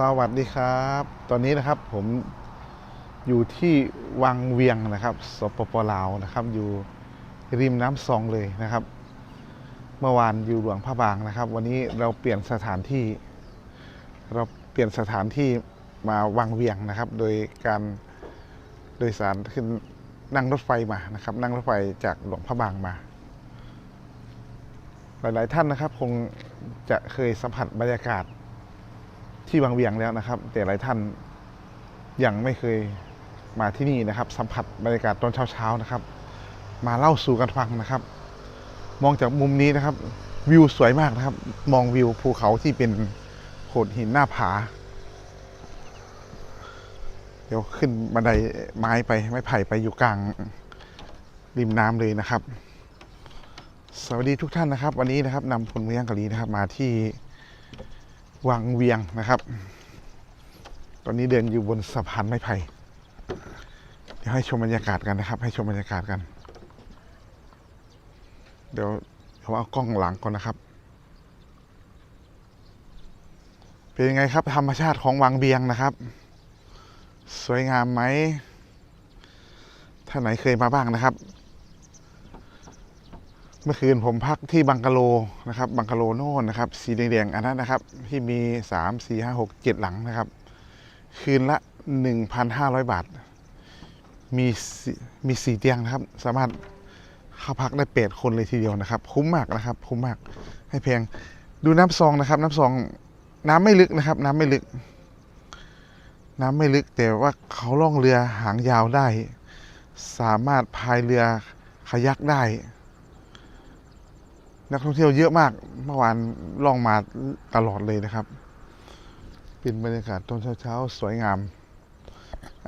สวัสดีครับ ตอนนี้นะครับผมอยู่ที่วังเวียงนะครับ สปปลาวนะครับ อยู่ริมน้ำซองเลยนะครับ เมื่อวานอยู่หลวงพระบางนะครับ วันนี้เราเปลี่ยนสถานที่ เราเปลี่ยนสถานที่มาวังเวียงนะครับ โดยการโดยสารขึ้นนั่งรถไฟมานะครับ นั่งรถไฟจากหลวงพระบางมา หลาย ๆ ท่านนะครับ คงจะเคยสัมผัสบรรยากาศ ที่วังเวียงแล้วนะครับ แต่หลายท่านยังไม่เคยมาที่นี่นะครับ สัมผัสบรรยากาศตอนเช้าๆนะครับ มาเล่าสู่กันฟังนะครับ มองจากมุมนี้นะครับ วิวสวยมากนะครับ มองวิวภูเขาที่เป็นโขดหินหน้าผา เดี๋ยวขึ้นบันไดไม้ไปไม้ไผ่ไปอยู่กลางริมน้ำเลยนะครับ สวัสดีทุกท่านนะครับ วันนี้นะครับนำพลเมืองกะลีนะครับ มาที่ วังเวียงนะครับ ตอนนี้เดินอยู่บนสะพานไม้ไผ่เดี๋ยวให้ชมบรรยากาศกันนะครับ ให้ชมบรรยากาศกัน เดี๋ยวเดี๋ยวเอากล้องหลังก่อนนะครับ เป็นยังไงครับ ธรรมชาติของวังเวียงนะครับ สวยงามไหมท่านไหนเคยมาบ้างนะครับ เมื่อคืนผมพักที่บังกะโลนะครับ บังกะโลโน่นนะครับ สีแดงๆอันนั้นนะครับ ที่มีสามสี่ห้าหกเจ็ดหลังนะครับ คืนละหนึ่งพันห้าร้อยบาท มีมีสี่เตียงนะครับ สามารถเข้าพักได้แปดคนเลยทีเดียวนะครับ คุ้มมากนะครับ คุ้มมากให้แพงดูน้ำซองนะครับ น้ำซองน้ำไม่ลึกนะครับ น้ำไม่ลึก น้ำไม่ลึกแต่ว่าเขาล่องเรือหางยาวได้ สามารถพายเรือคายักได้ นักท่องเที่ยวเยอะมากเมื่อวานล่องมาตลอดเลยนะครับ เป็นบรรยากาศตอนเช้าๆ สวยงาม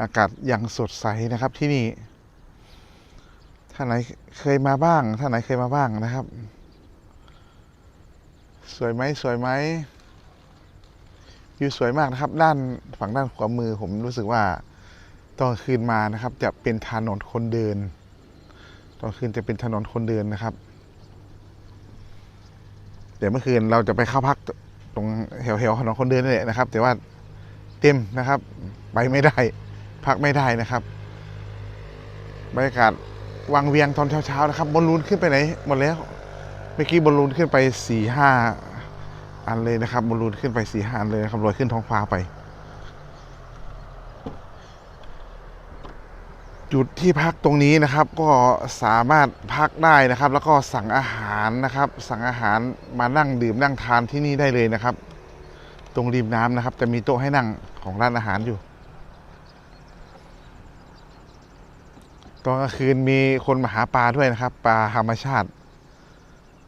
อากาศยังสดใสนะครับที่นี่ ท่านไหนเคยมาบ้าง ท่านไหนเคยมาบ้างนะครับ สวยไหมสวยไหมวิวสวยมากนะครับ ด้านฝั่งด้านขวามือผมรู้สึกว่าตอนคืนมานะครับ จะเป็นถนนคนเดิน ตอนคืนจะเป็นถนนคนเดินนะครับ ดี๋ยวเมื่อคืนเราจะไปเข้าพักตรงแถวๆถนนคนเดินนี่แหละนะครับ แต่ว่าเต็มนะครับ ไปไม่ได้ พักไม่ได้นะครับบรรยากาศวังเวียงตอนเช้าๆนะครับบอลลูนขึ้นไปไหนหมดแล้วเมื่อกี้บอลลูนขึ้นไปสี่ห้าอันเลยนะครับบอลลูนขึ้นไปสี่ห้าอันเลยนะครับลอยขึ้นท้องฟ้าไป จุดที่พักตรงนี้นะครับก็สามารถพักได้นะครับ แล้วก็สั่งอาหารนะครับ สั่งอาหารมานั่งดื่มนั่งทานที่นี่ได้เลยนะครับ ตรงริมน้ำนะครับ จะมีโต๊ะให้นั่งของร้านอาหารอยู่ตอนกลางคืนมีคนมาหาปลาด้วยนะครับ ปลาธรรมชาติ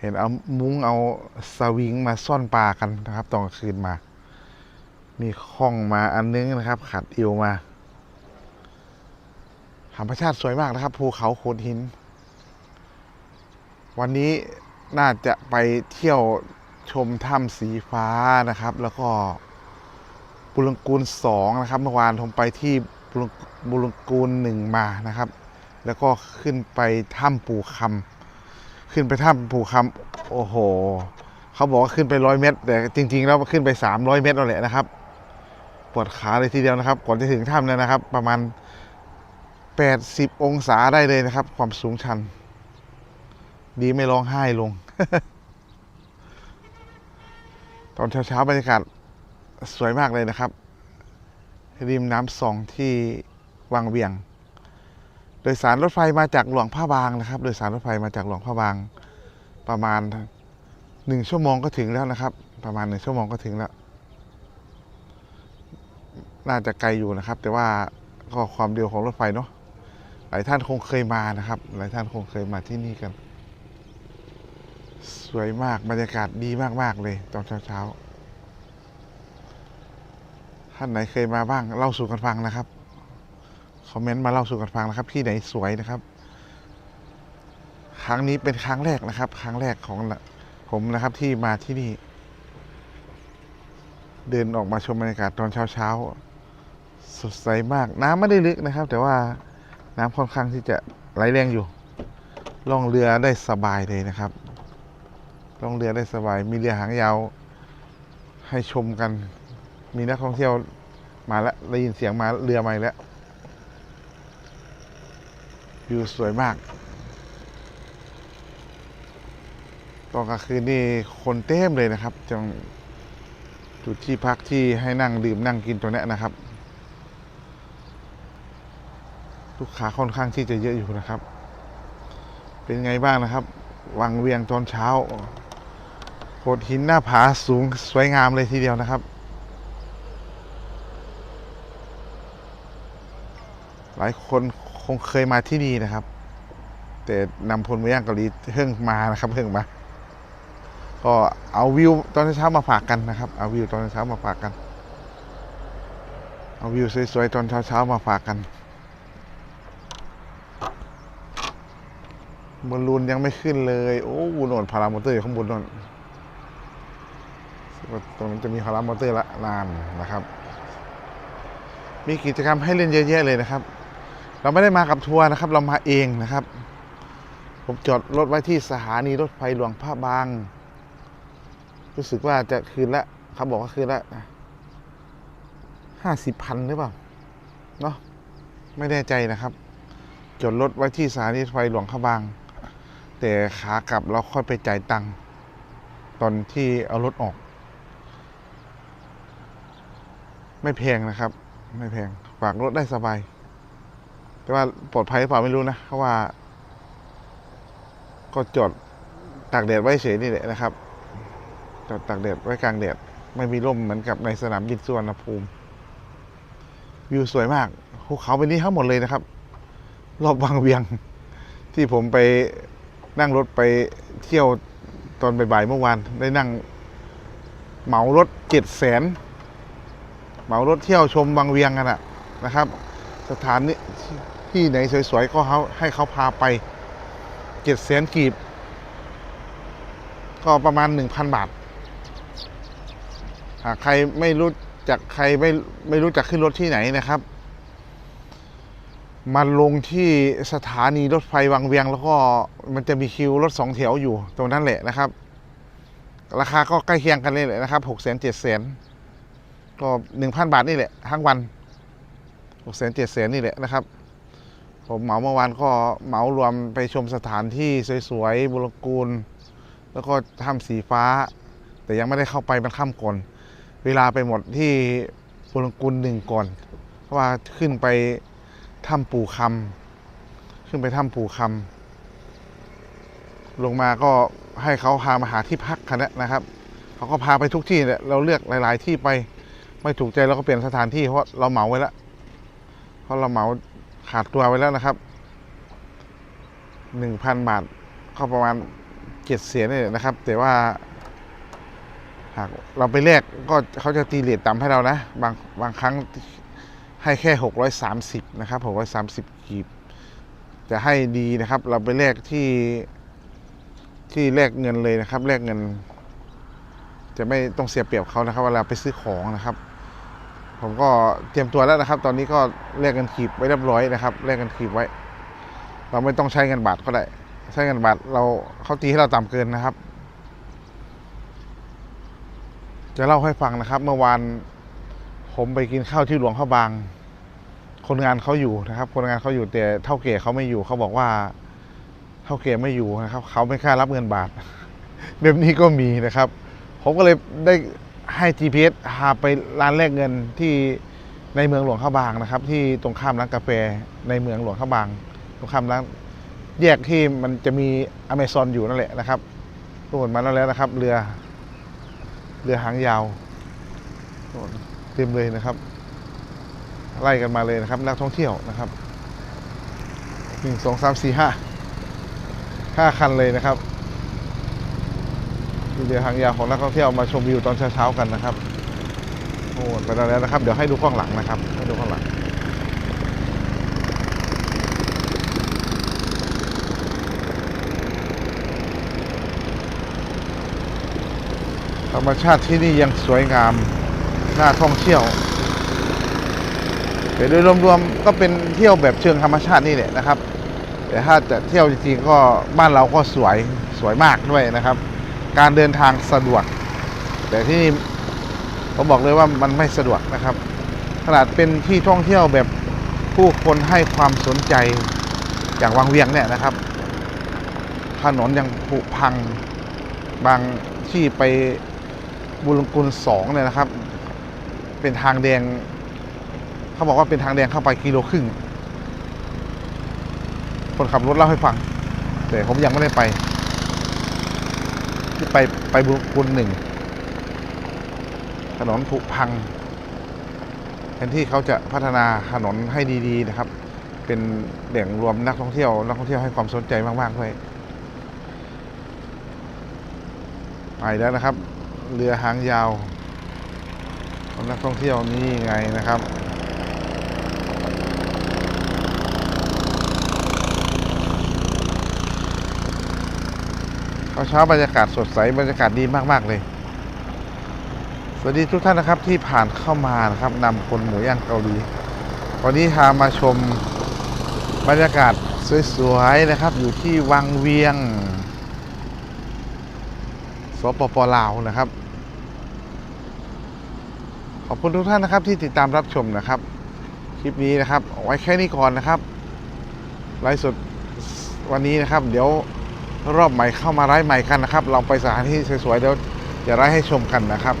เห็นเอามุ้งเอาสวิงมาซ่อนปลากันนะครับตอนกลางคืนมา มีข้องมาอันนึงนะครับ ขัดเอวมา ธรรมชาติสวยมากนะครับ ภูเขาโขดหิน วันนี้น่าจะไปเที่ยวชมถ้ำสีฟ้านะครับ แล้วก็บุรกูลสองนะครับเมื่อวานผมไปที่บุรบุรกูลหนึ่งมานะครับ แล้วก็ขึ้นไปถ้ำปู่คำขึ้นไปถ้ำปู่คำโอ้โหเขาบอกว่าขึ้นไปร้อยเมตร แต่จริง ๆ แล้วขึ้นไปสามร้อยเมตรแล้วแหละนะครับปวดขาเลยทีเดียวนะครับ ก่อนจะถึงถ้ำเนี่ยนะครับ ประมาณ 80 องศาได้เลยนะครับ ความสูงชัน ดีไม่ร้องไห้ลง ตอนเช้าๆบรรยากาศสวยมากเลยนะครับ ริมน้ำสองที่วังเวียง โดยสารรถไฟมาจากหลวงพระบางนะครับ โดยสารรถไฟมาจากหลวงพระบาง ประมาณหนึ่งชั่วโมงก็ถึงแล้วนะครับ ประมาณหนึ่งชั่วโมงก็ถึงแล้ว น่าจะไกลอยู่นะครับ แต่ว่าก็ความเร็วของรถไฟเนาะ หลายท่านคงเคยมานะครับ หลายท่านคงเคยมาที่นี่กัน สวยมากบรรยากาศดีมาก ๆ เลยตอนเช้าๆท่านไหนเคยมาบ้างเล่าสู่กันฟังนะครับคอมเมนต์มาเล่าสู่กันฟังนะครับ ที่ไหนสวยนะครับ ครั้งนี้เป็นครั้งแรกนะครับ ครั้งแรกของผมนะครับที่มาที่นี่ เดินออกมาชมบรรยากาศตอนเช้าๆสดใสมากน้ำไม่ได้ลึกนะครับ แต่ว่า น้ำค่อนข้างที่จะไหลแรงอยู่ล่องเรือได้สบายเลยนะครับล่องเรือได้สบาย มีเรือหางยาว ให้ชมกัน มีนักท่องเที่ยวมาแล้วได้ยินเสียงมาเรือมาแล้ววิวสวยมากตอนกลางคืนนี่คนเต็มเลยนะครับจังจุดที่พักที่ให้นั่งดื่มนั่งกินตรงนี้นะครับ ลูกค้าค่อนข้างที่จะเยอะอยู่นะครับ เป็นไงบ้างนะครับ วังเวียงตอนเช้าโขดหินหน้าผาสูงสวยงามเลยทีเดียวนะครับ หลายคนคงเคยมาที่นี่นะครับ แต่นำพลเมืองเกาหลีเพิ่งมานะครับเพิ่งมาก็เอาวิวตอนเช้ามาฝากกันนะครับ เอาวิวตอนเช้ามาฝากกัน เอาวิวสวยๆตอนเช้าๆมาฝากกัน บอลลูนยังไม่ขึ้นเลย โอ้โหนนพารามอเตอร์อยู่ข้างบนนนตรงนั้นจะมีพารามอเตอร์ละลานนะครับ มีกิจกรรมให้เล่นเยอะแยะเลยนะครับ เราไม่ได้มากับทัวร์นะครับ เรามาเองนะครับ ผมจอดรถไว้ที่สถานีรถไฟหลวงพระบาง รู้สึกว่าจะคืนละเขาบอกว่าคืนละห้าสิบพันหรือเปล่าเนาะไม่แน่ใจนะครับจอดรถไว้ที่สถานีรถไฟหลวงพระบาง แต่ขากลับเราค่อยไปจ่ายตังค์ตอนที่เอารถออก ไม่แพงนะครับ ไม่แพงฝากรถได้สบาย แต่ว่าปลอดภัยหรือเปล่าไม่รู้นะเพราะว่า ก็จอดตากแดดไว้เฉยนี่แหละนะครับจอดตากแดดไว้กลางแดดไม่มีร่มเหมือนกับในสนามบินสุวรรณภูมิ วิวสวยมากภูเขาเป็นนี้ทั้งหมดเลยนะครับ รอบวังเวียง ที่ผมไป นั่งรถไปเที่ยวตอนบ่ายๆเมื่อวาน ได้นั่งเหมารถเจ็ดแสนเหมารถเที่ยวชมวังเวียงกันอะนะครับ สถานนี้ที่ไหนสวยๆก็เขาให้เขาพาไปเจ็ดแสนกีบ ก็ประมาณหนึ่งพันบาท หากใครไม่รู้จักใครไม่ไม่รู้จักขึ้นรถที่ไหนนะครับ มาลงที่สถานีรถไฟวังเวียง แล้วก็มันจะมีคิวรถสองแถวอยู่ตรงนั้นแหละนะครับ ราคาก็ใกล้เคียงกันเลยแหละนะครับหกแสนเจ็ดแสนก็หนึ่งพันบาทนี่แหละทั้งวันหกแสนเจ็ดแสนนี่แหละนะครับ ผมเหมาเมื่อวานก็เหมารวมไปชมสถานที่สวยๆบุรกูล แล้วก็ถ้ำสีฟ้า แต่ยังไม่ได้เข้าไปมันค่ำก่อน เวลาไปหมดที่บุรกุลหนึ่งก่อน เพราะว่าขึ้นไป ถ้ำปู่คำขึ้นไปถ้ำปู่คำลงมาก็ให้เขาพามาหาที่พักคันนะครับเขาก็พาไปทุกที่แหละเราเลือกหลาย ๆ ที่ไปไม่ถูกใจเราก็เปลี่ยนสถานที่เพราะเราเหมาไว้แล้วเพราะเราเหมาขาดตัวไว้แล้วนะครับหนึ่งพันบาทก็ประมาณเจ็ดเสียนนี่นะครับ แต่ว่า หากเราไปแลกก็เขาจะตีเลทต่ำให้เรานะ บางบางครั้ง ให้แค่หกร้อยสามสิบนะครับหกร้อยสามสิบกีบ จะให้ดีนะครับ เราไปแลกที่ที่แลกเงินเลยนะครับ แลกเงิน จะไม่ต้องเสียเปรียบเขานะครับ เวลาไปซื้อของนะครับ ผมก็เตรียมตัวแล้วนะครับ ตอนนี้ก็แลกเงินขีบไว้เรียบร้อยนะครับ แลกเงินขีบไว้ เราไม่ต้องใช้เงินบาทก็ได้ ใช้เงินบาทเราเขาตีให้เราต่ำเกินนะครับ จะเล่าให้ฟังนะครับ เมื่อวานผมไปกินข้าวที่หลวงพระบาง คนงานเขาอยู่นะครับ คนงานเขาอยู่แต่เท่าเก๋เขาไม่อยู่เขาบอกว่า เท่าเก๋ไม่อยู่นะครับ เขาไม่กล้ารับเงินบาท แบบนี้ก็มีนะครับ ผมก็เลยได้ให้ GPS พาไปร้านแลกเงินที่ในเมืองหลวงพระบางนะครับ ที่ตรงข้ามร้านกาแฟในเมืองหลวงพระบาง ตรงข้ามร้านแยกที่มันจะมีอเมซอนอยู่นั่นแหละนะครับโน่นมาแล้วแล้วนะครับ เรือ เรือหางยาวโน่นเต็มเลยนะครับ ไล่กันมาเลยนะครับ นักท่องเที่ยวนะครับหนึ่งสองสามสี่ห้าห้าคันเลยนะครับมีเรือหางยาวของนักท่องเที่ยวมาชมวิวตอนเช้าๆกันนะครับโอ้ไปแล้วนะครับ เดี๋ยวให้ดูข้างหลังนะครับ ให้ดูข้างหลังธรรมชาติที่นี่ยังสวยงาม น่าท่องเที่ยว แต่โดยรวมๆก็เป็นเที่ยวแบบเชิงธรรมชาตินี่แหละนะครับ แต่ถ้าจะเที่ยวจริงๆก็บ้านเราก็สวยสวยมากด้วยนะครับ การเดินทางสะดวก แต่ที่นี่ผมบอกเลยว่ามันไม่สะดวกนะครับขนาดเป็นที่ท่องเที่ยวแบบผู้คนให้ความสนใจอย่างวังเวียงเนี่ยนะครับ ถนนยังผุพังบางที่ไปบุรกุลสองเนี่ยนะครับ เป็นทางแดง เขาบอกว่าเป็นทางแดงเข้าไปกิโลครึ่ง คนขับรถเล่าให้ฟัง แต่ผมยังไม่ได้ไปที่ไปไปบุรกุลหนึ่งถนนผุพังแทนที่เขาจะพัฒนาถนนให้ดี ๆ นะครับ เป็นแหล่งรวมนักท่องเที่ยวนักท่องเที่ยวให้ความสนใจมากๆด้วยไปแล้วนะครับ เรือหางยาวนักท่องเที่ยวนี่ไงนะครับ เช้าบรรยากาศสดใสบรรยากาศดีมากๆเลย สวัสดีทุกท่านนะครับที่ผ่านเข้ามานะครับนำคนหมูย่างเกาหลีวันนี้พามาชมบรรยากาศสวยๆนะครับ อยู่ที่วังเวียงสปปลาวนะครับ ขอบคุณทุกท่านนะครับที่ติดตามรับชมนะครับ คลิปนี้นะครับไว้แค่นี้ก่อนนะครับไลฟ์สดวันนี้นะครับ เดี๋ยว รอบใหม่เข้ามาไลฟ์ใหม่กันนะครับเราไปสถานที่สวยๆเดี๋ยวจะไลฟ์ให้ชมกันนะครับ